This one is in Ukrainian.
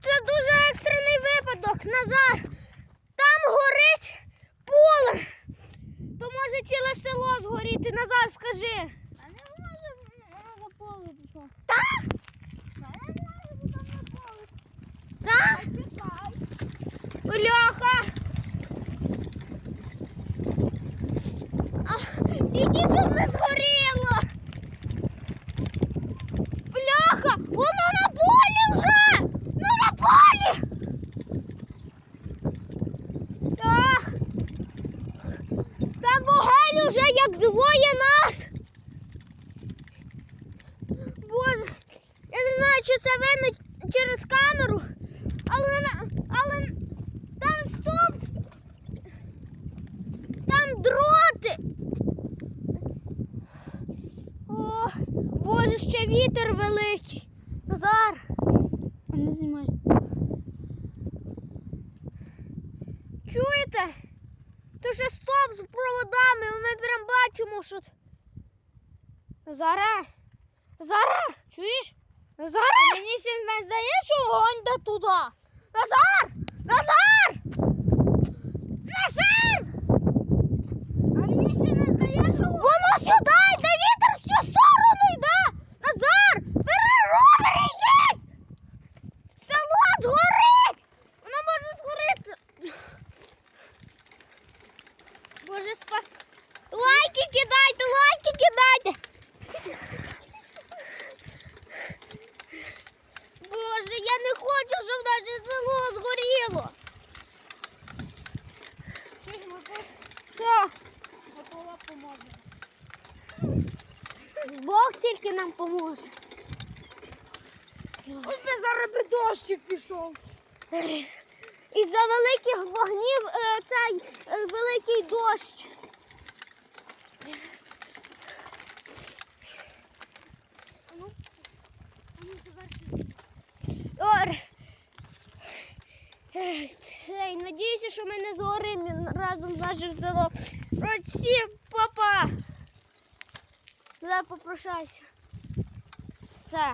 це дуже екстрений випадок. Назар, там горить поле. То може ціле село згоріти. Назар, скажи. А не може, воно за поле пішло. Так? Не знаю, бо там на поле. Так? Ах, Тільки щоб не згоріло. Бляха, воно на Там вогонь уже як двоє нас. Боже, я не знаю, чи це видно через камеру, але, але там стоп. Там дроти. О, Боже, ще вітер великий. Назар. Не знімай. Чуєте? То ще стоп з проводами, ми прям бачимо, що. Зараз. Зараз. Чуєш? Зараз! Мені ще не здається, що вогонь до туди. Назар! Назар! А мені ще не здається, що Воно сюди йде, вітер в цю сторону йде! Назар! Переровер йдіть! Село згорить! Воно може згоріти! Боже, спас. Лайки кидайте, лайки кидайте! Боже, я не хочу, щоб наше село згоріло! Що? Микола поможе. Бог тільки нам поможе. Ось зараз би дощик пішов. Із-за великих вогнів е, цей Ор. Ей, надіюся, що ми не згоримо разом наше взяло. селом. Папа. Зараз попрощайся. Все.